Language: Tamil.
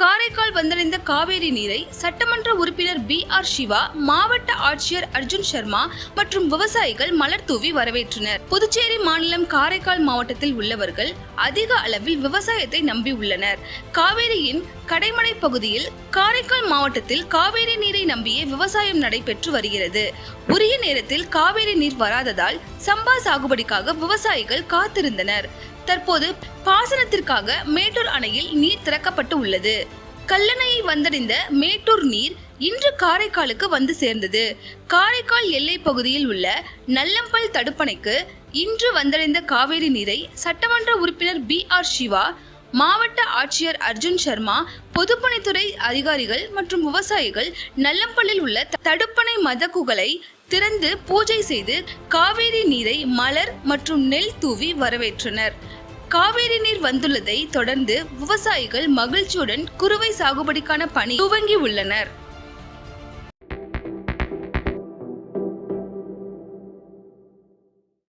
காரைக்கால் வந்தடைந்த காவேரி நீரை சட்டமன்ற உறுப்பினர் பி ஆர் சிவா மாவட்ட ஆட்சியர் அர்ஜுன் சர்மா மற்றும் விவசாயிகள் மலர் தூவி வரவேற்றனர். புதுச்சேரி மாநிலம் காரைக்கால் மாவட்டத்தில் உள்ளவர்கள் அதிக அளவில் விவசாயத்தை நம்பி உள்ளனர். காவேரியின் கடைமடை பகுதியில் காரைக்கால் மாவட்டத்தில் காவேரி நீரை நம்பியே விவசாயம் நடைபெற்று வருகிறது. உரிய நேரத்தில் காவேரி நீர் வராததால் சம்பா சாகுபடிக்காக விவசாயிகள் காத்திருந்தனர். தற்போது பாசனத்திற்காக மேட்டூர் அணையில் நீர் திறக்கப்பட்டு உள்ளது கல்லணையை வந்தடைந்த மேட்டூர் நீர் இன்று காரைக்காலுக்கு வந்து சேர்ந்தது. காரைக்கால் எல்லை பகுதியில் உள்ள நல்லம்பல் தடுப்பணைக்கு இன்று வந்தடைந்த காவேரி நீரை சட்டமன்ற உறுப்பினர் பி ஆர் சிவா மாவட்ட ஆட்சியர் அர்ஜுன் சர்மா பொதுப்பணித்துறை அதிகாரிகள் மற்றும் விவசாயிகள் நல்லம்பள்ளில் உள்ள தடுப்பணை மதகுகளை திறந்து பூஜை செய்து காவேரி நீரை மலர் மற்றும் நெல் தூவி வரவேற்றனர். காவேரி நீர் வந்துள்ளதை தொடர்ந்து விவசாயிகள் மகிழ்ச்சியுடன் குறுவை சாகுபடிக்கான பணி துவங்கி உள்ளனர்